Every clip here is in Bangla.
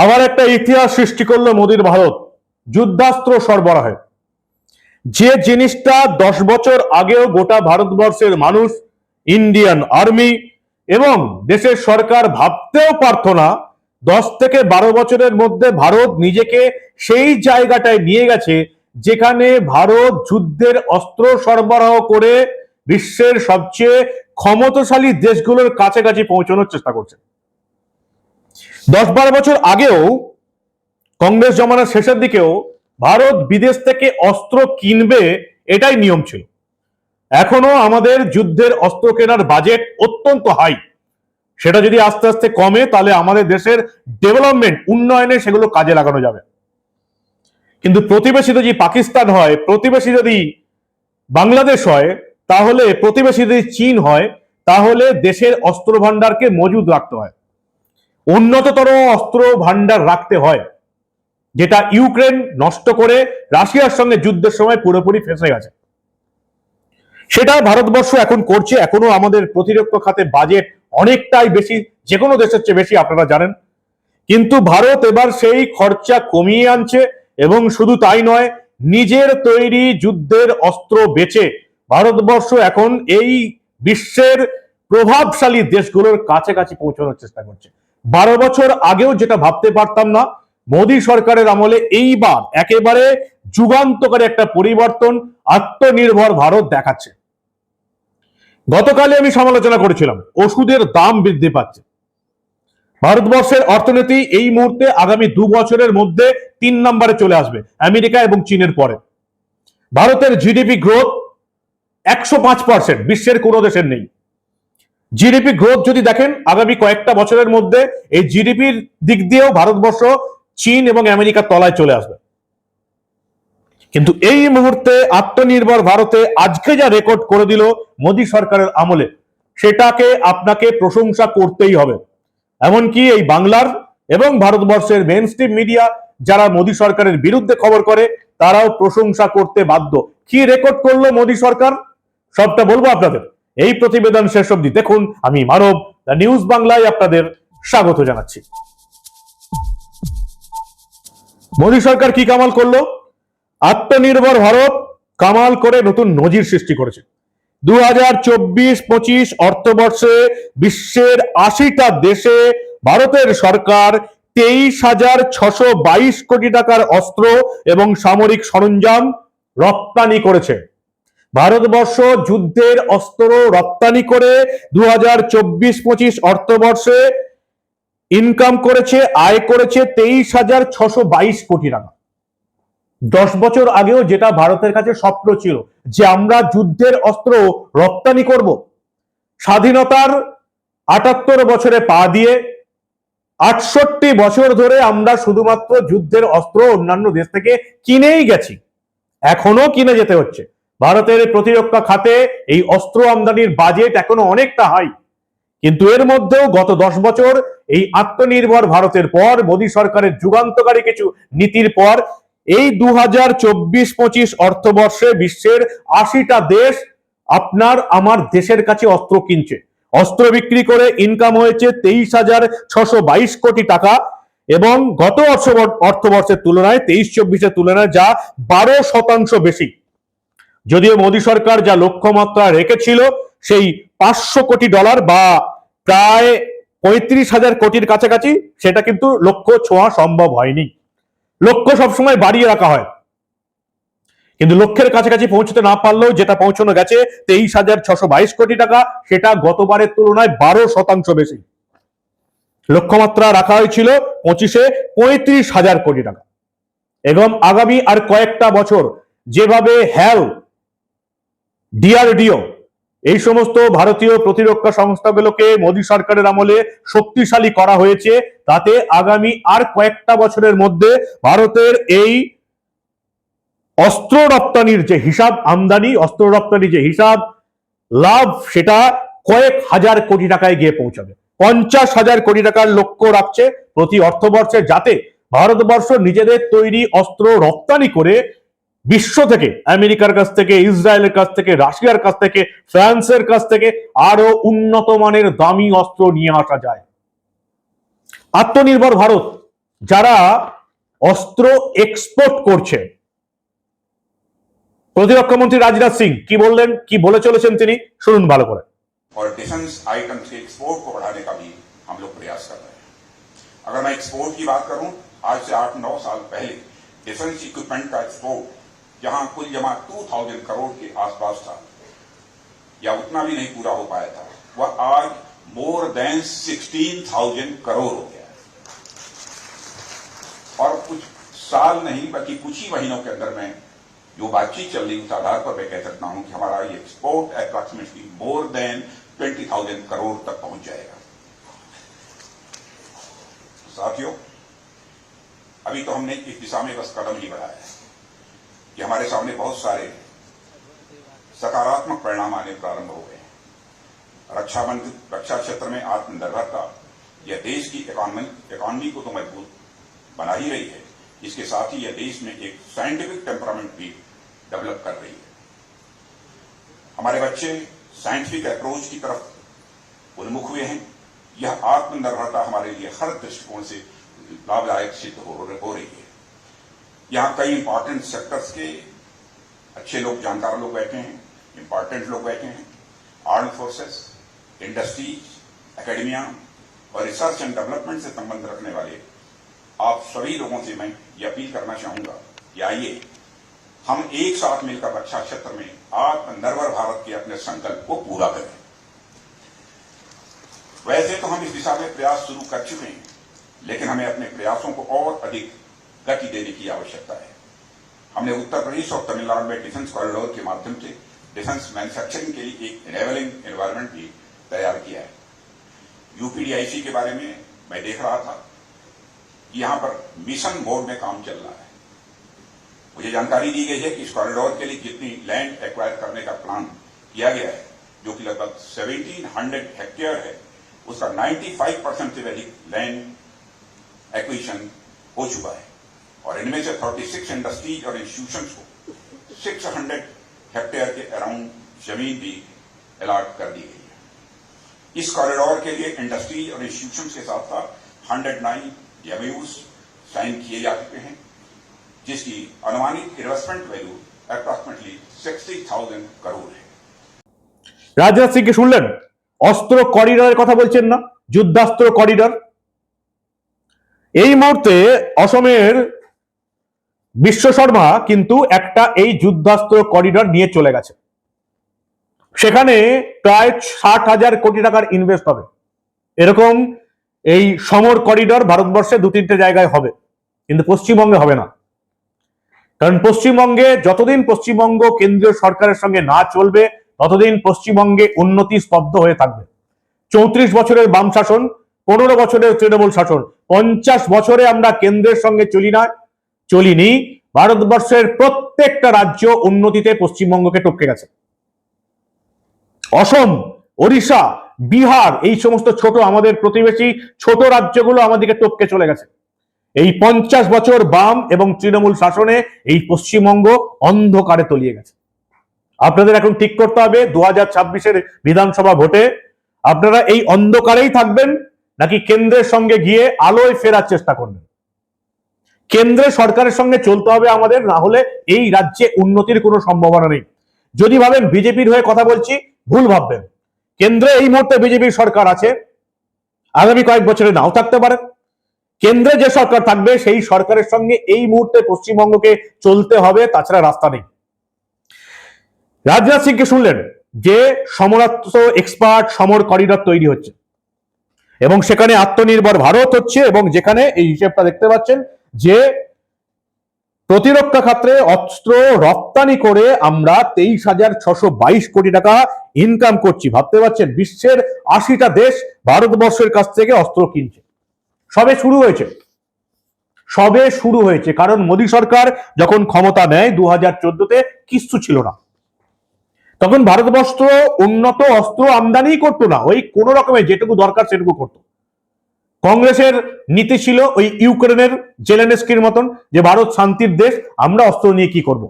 আবার একটা ইতিহাস সৃষ্টি করল মোদীর ভারত, যুদ্ধাস্ত্র সরবরাহে। যে জিনিসটা দশ বছর আগেও গোটা ভারতবর্ষের মানুষ, ইন্ডিয়ান আর্মি এবং দেশের সরকার ভাবতেও পারত না, দশ থেকে বারো বছরের মধ্যে ভারত নিজেকে সেই জায়গাটায় নিয়ে গেছে, যেখানে ভারত যুদ্ধের অস্ত্র সরবরাহ করে বিশ্বের সবচেয়ে ক্ষমতাশালী দেশগুলোর কাছাকাছি পৌঁছানোর চেষ্টা করছে। দশ বারো বছর আগেও কংগ্রেস জমানার শেষের দিকেও ভারত বিদেশ থেকে অস্ত্র কিনবে এটাই নিয়ম ছিল। এখনও আমাদের যুদ্ধের অস্ত্র কেনার বাজেট অত্যন্ত হাই সেটা যদি আস্তে আস্তে কমে, তাহলে আমাদের দেশের ডেভেলপমেন্ট উন্নয়নে সেগুলো কাজে লাগানো যাবে। কিন্তু প্রতিবেশী যদি পাকিস্তান হয়, প্রতিবেশী যদি বাংলাদেশ হয়, তাহলে প্রতিবেশী যদি চীন হয়, তাহলে দেশের অস্ত্র ভান্ডারকে মজুদ রাখতে হয়। উন্নততর অস্ত্র ভান্ডার রাখতে হয়, যেটা ইউক্রেন নষ্ট করে রাশিয়ার সঙ্গে যুদ্ধের সময় পুরোপুরি ফেসে গেছে। সেটা ভারতবর্ষ এখন করছে, এখনও আমাদের প্রতিরক্ষা খাতে বাজেট অনেকটাই বেশি যে কোনো দেশের চেয়ে বেশি, আপনারা জানেন। কিন্তু ভারত এবার সেই খরচা কমিয়ে আনছে এবং শুধু তাই নয়, নিজের তৈরি যুদ্ধের অস্ত্র বেচে ভারতবর্ষ এখন এই বিশ্বের প্রভাবশালী দেশগুলোর কাছাকাছি পৌঁছানোর চেষ্টা করছে। বারো বছর আগেও যেটা ভাবতে পারতাম না, মোদী সরকারের আমলে এইবার একেবারে যুগান্তকারী একটা পরিবর্তন, আত্মনির্ভর ভারত দেখাচ্ছে। গতকালে আমি সমালোচনা করেছিলাম, ওষুধের দাম বৃদ্ধি পাচ্ছে। ভারতবর্ষের অর্থনীতি এই মুহূর্তে আগামী দু বছরের মধ্যে তিন নম্বরে চলে আসবে, আমেরিকা এবং চীনের পরে। ভারতের জিডিপি গ্রোথ একশো পাঁচ পার্সেন্ট বিশ্বের কোনো দেশের নেই। জিডিপি গ্রোথ যদি দেখেন, আগামী কয়েকটা বছরের মধ্যে এই জিডিপির দিক দিয়েও ভারতবর্ষ চীন এবং আমেরিকার তলায় চলে আসবে। কিন্তু এই মুহূর্তে আত্মনির্ভর ভারতে আজকে যা রেকর্ড করে দিল মোদী সরকারের আমলে, সেটাকে আপনাকে প্রশংসা করতেই হবে। এমনকি এই বাংলার এবং ভারতবর্ষের মেন মিডিয়া যারা মোদী সরকারের বিরুদ্ধে খবর করে, তারাও প্রশংসা করতে বাধ্য। কি রেকর্ড করল মোদী সরকার? সবটা বলব আপনাদের। এই প্রতিবেদন শেষ অবধি দেখুন, আমি মানব, দ্য নিউজ বাংলায় আপনাদের স্বাগত জানাচ্ছি। মোদী সরকার কি কামাল করল? আত্মনির্ভর ভারত কামাল করে নতুন নজির সৃষ্টি করেছে। দু হাজার চব্বিশ, পঁচিশ অর্থবর্ষে বিশ্বের আশিটা দেশে ভারতের সরকার তেইশ হাজার ছশো বাইশ কোটি টাকার অস্ত্র এবং সামরিক সরঞ্জাম রপ্তানি করেছে। ভারতবর্ষ যুদ্ধের অস্ত্র রপ্তানি করে দু হাজার চব্বিশ পঁচিশ অর্থবর্ষে ইনকাম করেছে, আয় করেছে তেইশ হাজার ছশো বাইশ কোটি টাকা। দশ বছর আগেও যেটা ভারতের কাছে স্বপ্ন ছিল যে আমরা যুদ্ধের অস্ত্র রপ্তানি করব। স্বাধীনতার আটাত্তর বছরে পা দিয়ে আটষট্টি বছর ধরে আমরা শুধুমাত্র যুদ্ধের অস্ত্র অন্যান্য দেশ থেকে কিনেই গেছি। এখনও কিনে যেতে হচ্ছে। ভারতের প্রতিরক্ষা খাতে এই অস্ত্র আমদানির বাজেট এখনও অনেকটা হাই কিন্তু এর মধ্যেও গত দশ বছর এই আত্মনির্ভর ভারতের পর, মোদী সরকারের যুগান্তকারী কিছু নীতির পর, এই দু হাজার চব্বিশ পঁচিশ অর্থবর্ষে বিশ্বের আশিটা দেশ আপনার আমার দেশের কাছে অস্ত্র কিনছে। অস্ত্র বিক্রি করে ইনকাম হয়েছে তেইশ হাজার ছশো বাইশ কোটি টাকা এবং গত অর্থ- অর্থবর্ষের তুলনায়, তেইশ চব্বিশের তুলনায় যা বারো শতাংশ বেশি। যদিও মোদী সরকার যা লক্ষ্যমাত্রা রেখেছিল, সেই পাঁচশো কোটি ডলার বা প্রায় পঁয়ত্রিশ হাজার কোটির কাছাকাছি, সেটা কিন্তু লক্ষ্য ছোঁয়া সম্ভব হয়নি। লক্ষ্য সবসময় বাড়িয়ে রাখা হয়। কিন্তু লক্ষ্যের কাছাকাছি পৌঁছতে না পারলেও যেটা পৌঁছানো গেছে, তেইশ হাজার ছশো বাইশ কোটি টাকা, সেটা গতবারের তুলনায় বারো শতাংশ বেশি। লক্ষ্যমাত্রা রাখা হয়েছিল পঁচিশে পঁয়ত্রিশ হাজার কোটি টাকা। এবং আগামী আর কয়েকটা বছর যেভাবে হ্যাল ডিআরডিও এই সমস্ত ভারতীয় প্রতিরক্ষা সংস্থাগুলোকে মোদী সরকারের আমলে শক্তিশালী করা হয়েছে, তাতে আগামী আর কয়েকটা বছরের মধ্যে ভারতের এই অস্ত্র রপ্তানির যে হিসাব আমদানি, অস্ত্র রপ্তানির যে হিসাব, লাভ সেটা কয়েক হাজার কোটি টাকায় গিয়ে পৌঁছাবে। পঞ্চাশ হাজার কোটি টাকার লক্ষ্য রাখছে প্রতি অর্থবর্ষে যাতে ভারতবর্ষ নিজেদের তৈরি অস্ত্র রপ্তানি করে বিশ্ব থেকে আমেরিকার কাছ থেকে ইসরায়েলের কাছ থেকে রাশিয়ার কাছ থেকে ফ্রান্সের কাছ থেকে আরো উন্নত মানের দামি অস্ত্র নিয়ে আসা যায় আত্মনির্ভর ভারত যারা অস্ত্র এক্সপোর্ট করছে প্রতিরক্ষা মন্ত্রী রাজনাথ সিং কি বললেন কি বলে চলেছেন তিনি শুনুন ভালো করে और डिफेंस आइटम्स के एक्सपोर्ट को बढ़ाने का भी हम लोग प्रयास कर रहे हैं अगर मैं एक्सपोर्ट की बात करूं आज से आठ नौ साल पहले डिफेंस इक्विपमेंट का एक्सपोर्ट जहाँ कुल जमा 2000 करोड़ के आसपास था। या उतना भी नहीं पूरा हो पाया था। वह आज मोर देन 16,000 करोड़ हो गया और कुछ साल नहीं बल्कि कुछ ही महीनों के अंदर में जो बातचीत चल रही उस आधार पर मैं कह सकता हूँ कि हमारा ये export approximately more than 20,000 crore तक पहुँच जाएगा। साथियों अभी तो हमने इस दिशा में बस कदम ही बढ़ाया है। कि हमारे सामने बहुत सारे सकारात्मक परिणाम आने प्रारंभ हो गए हैं। रक्षा रक्षा क्षेत्र में आत्मनिर्भरता, यह देश की इकोनॉमी को तो मज़बूत बना ही रही है, इसके साथ ही यह देश में एक साइंटिफिक टेम्परामेंट भी डेवलप कर रही है। हमारे बच्चे साइंटिफिक अप्रोच की तरफ़ उन्मुख हुए हैं। यह आत्मनिर्भरता हमारे लिए हर दृष्टिकोण से लाभदायक सिद्ध हो रही है। यहाँ कई इंपॉर्टेंट सेक्टर्स के अच्छे लोग, जानकार लोग बैठे हैं इंपॉर्टेंट लोग बैठे हैं। आर्म फोर्सेस इंडस्ट्रीज़ एकेडमिया और रिसर्च एंड डेवलपमेंट से संबंध रखने वाले आप सभी लोगों से मैं ये अपील करना चाहूँगा कि आइए, हम एक साथ मिलकर रक्षा क्षेत्र में आत्मनिर्भर भारत के अपने संकल्प को पूरा करें। वैसे तो हम इस दिशा में प्रयास शुरू कर चुके हैं, लेकिन हमें अपने प्रयासों को और अधिक गति देने की आवश्यकता है। हमने उत्तर प्रदेश और तमिलनाडु में डिफेंस कॉरिडोर के माध्यम से डिफेंस मैन्युफैक्चरिंग के लिए एक इनेबलिंग एनवायरमेंट भी तैयार किया है। यूपीडीआईसी के बारे में मैं देख रहा था कि यहाँ पर मिशन मोड में काम चल रहा है। मुझे जानकारी दी गई है कि इस कॉरिडोर के लिए जितनी लैंड एक्वायर करने का प्लान किया गया है, जो कि लगभग 1700 हेक्टेयर है, उसका 95 परसेंट से अधिक लैंड एक्विजिशन हो चुका है। और इनमें से 36 इंडस्ट्रीज और इंस्टीट्यूशंस को 600 हेक्टेयर के अराउंड जमीन भी अलॉट कर दी गई है इस कॉरिडोर के लिए इंडस्ट्रीज और इंस्टीट्यूशंस के साथ साथ 109 एमयूज साइन किए जा चुके हैं जिसकी अनुमानित इन्वेस्टमेंट वैल्यू अप्रॉक्सीमेटली 60,000 करोड़ है রাজনাথ সিংকে শুনলেন অস্ত্র করিডরের কথা বলছেন না যুদ্ধাস্ত্র করিডর এই মুহূর্তে অসমের বিশ্ব শর্মা কিন্তু একটা এই যুদ্ধাস্ত্র করিডর নিয়ে চলে গেছে। সেখানে প্রায় ষাট হাজার কোটি টাকার ইনভেস্ট হবে। এরকম এই সমর করিডর ভারতবর্ষে দু তিনটে জায়গায় হবে, কিন্তু পশ্চিমবঙ্গে হবে না। কারণ পশ্চিমবঙ্গে যতদিন পশ্চিমবঙ্গ কেন্দ্রীয় সরকারের সঙ্গে না চলবে, ততদিন পশ্চিমবঙ্গে উন্নতি স্তব্ধ হয়ে থাকবে। চৌত্রিশ বছরের বাম শাসন, পনেরো বছরের তৃণমূল শাসন, পঞ্চাশ বছরে আমরা কেন্দ্রের সঙ্গে চলি না। চলিনি, ভারতবর্ষের প্রত্যেকটা রাজ্য উন্নতিতে পশ্চিমবঙ্গকে টপকে গেছে। অসম, ওড়িশা, বিহার, এই সমস্ত ছোট আমাদের প্রতিবেশী ছোট রাজ্যগুলো আমাদেরকে টপকে চলে গেছে। এই পঞ্চাশ বছর বাম এবং তৃণমূল শাসনে এই পশ্চিমবঙ্গ অন্ধকারে তলিয়ে গেছে। আপনাদের এখন ঠিক করতে হবে দু হাজার ছাব্বিশের বিধানসভা ভোটে আপনারা এই অন্ধকারেই থাকবেন, নাকি কেন্দ্রের সঙ্গে গিয়ে আলোয় ফেরার চেষ্টা করবেন? কেন্দ্রের সরকারের সঙ্গে চলতে হবে আমাদের, না হলে এই রাজ্যে উন্নতির কোনো সম্ভাবনা নেই। যদি ভাবেন বিজেপির হয়ে কথা বলছি, ভুল ভাববেন। কেন্দ্রে এই মুহূর্তে বিজেপির সরকার আছে, আগামী কয়েক বছরে নাও থাকতে পারে। কেন্দ্রে যে সরকার থাকবে, সেই সরকারের সঙ্গে এই মুহূর্তে পশ্চিমবঙ্গকে চলতে হবে, তাছাড়া রাস্তা নেই। রাজনাথ সিংকে শুনলেন, যে সমরাস্ত্র এক্সপার্ট সমর করিডর তৈরি হচ্ছে। এবং সেখানে আত্মনির্ভর ভারত হচ্ছে, এবং যেখানে এই হিসেবটা দেখতে পাচ্ছেন যে প্রতিরক্ষা খাতে অস্ত্র রপ্তানি করে আমরা তেইশ হাজার ছশো বাইশ কোটি টাকা ইনকাম করছি। ভাবতে পারছেন? বিশ্বের আশিটা দেশ ভারতবর্ষের কাছ থেকে অস্ত্র কিনছে। সবে শুরু হয়েছে। সবে শুরু হয়েছে। কারণ মোদী সরকার যখন ক্ষমতা নেয় দু হাজার চোদ্দতে কিচ্ছু ছিল না। তখন ভারতবর্ষ উন্নত অস্ত্র আমদানি করতো না। ওই কোন রকমের যেটুকু দরকার সেটুকু করতো। কংগ্রেসের নীতি ছিল ওই ইউক্রেনের জেলেনস্কির মতন যে ভারত শান্তির দেশ, আমরা অস্ত্র নিয়ে কি করব?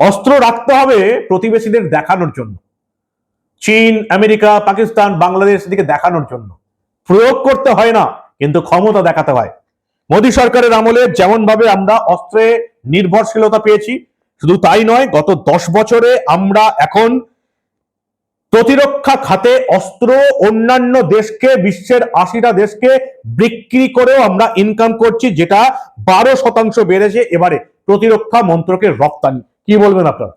অস্ত্র রাখতে হবে প্রতিবেশীদের দেখানোর জন্য। চীন, আমেরিকা, পাকিস্তান, বাংলাদেশ দিকে দেখানোর জন্য। প্রয়োগ করতে হয় না, কিন্তু ক্ষমতা দেখাতে হয়। মোদী সরকারের আমলে যেমন ভাবে আমরা অস্ত্রে নির্ভরশীলতা পেয়েছি, শুধু তাই নয়, গত দশ বছরে আমরা এখন প্রতিরক্ষা খাতে অস্ত্র অন্যান্য দেশকে, বিশ্বের আশিটা দেশকে বিক্রি করেও আমরা ইনকাম করছি, যেটা বারো শতাংশ বেড়েছে এবারে প্রতিরক্ষা মন্ত্রকের রপ্তানি। কি বলবেন আপনারা?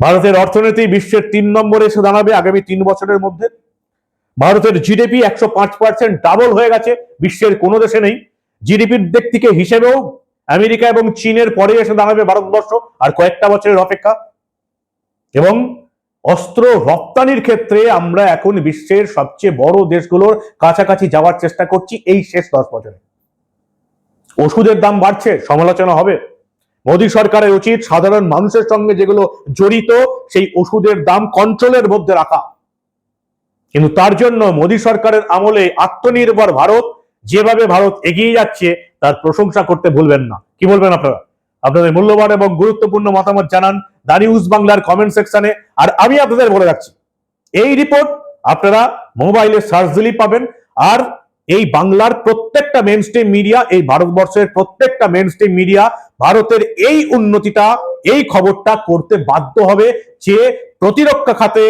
ভারতের অর্থনীতি বিশ্বের তিন নম্বরে এসে দাঁড়াবে আগামী তিন বছরের মধ্যে। ভারতের জিডিপি একশো পাঁচ পার্সেন্ট ডাবল হয়ে গেছে, বিশ্বের কোনো দেশে নেই। জিডিপির দিক থেকে হিসেবেও আমেরিকা এবং চীনের পরে এসে দাঁড়াবে ভারতবর্ষ, আর কয়েকটা বছরের অপেক্ষা। এবং অস্ত্র রপ্তানির ক্ষেত্রে আমরা এখন বিশ্বের সবচেয়ে বড় দেশগুলোর কাছাকাছি যাওয়ার চেষ্টা করছি এই শেষ দশ বছরে। ওষুধের দাম বাড়ছে, সমালোচনা হবে। মোদী সরকারের উচিত সাধারণ মানুষের সঙ্গে যেগুলো জড়িত, সেই ওষুধের দাম কন্ট্রোলের মধ্যে রাখা। কিন্তু তার জন্য মোদী সরকারের আমলে আত্মনির্ভর ভারত, যেভাবে ভারত এগিয়ে যাচ্ছে, তার প্রশংসা করতে ভুলবেন না। কি বলবেন আপনারা? আপনাদের মূল্যবান এবং গুরুত্বপূর্ণ মতামত জানান দা নিউজ বাংলার কমেন্ট সেকশনে আর আমি আপনাদের বলে রাখছি, এই রিপোর্ট আপনারা মোবাইলে সার্চ দিলেই পাবেন। আর এই বাংলার প্রত্যেকটা মেন স্ট্রিম মিডিয়া এই ভারতবর্ষের প্রত্যেকটা মেন স্ট্রিম মিডিয়া ভারতের এই উন্নতিটা, এই খবরটা করতে বাধ্য হবে যে প্রতিরক্ষা খাতে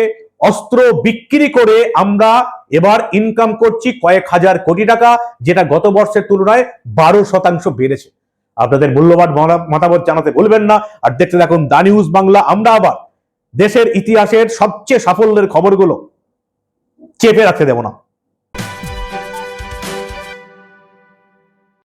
অস্ত্র বিক্রি করে আমরা এবার ইনকাম করছি কয়েক হাজার কোটি টাকা, যেটা গত বর্ষের তুলনায় বারো শতাংশ বেড়েছে। আপনাদের মূল্যবান মতামত জানাতে ভুলবেন না। আর দেখতে দেখুন দা নিউজ বাংলা। আমরা আবার দেশের ইতিহাসের সবচেয়ে সাফল্যের খবরগুলো চেপে রাখতে দেব না।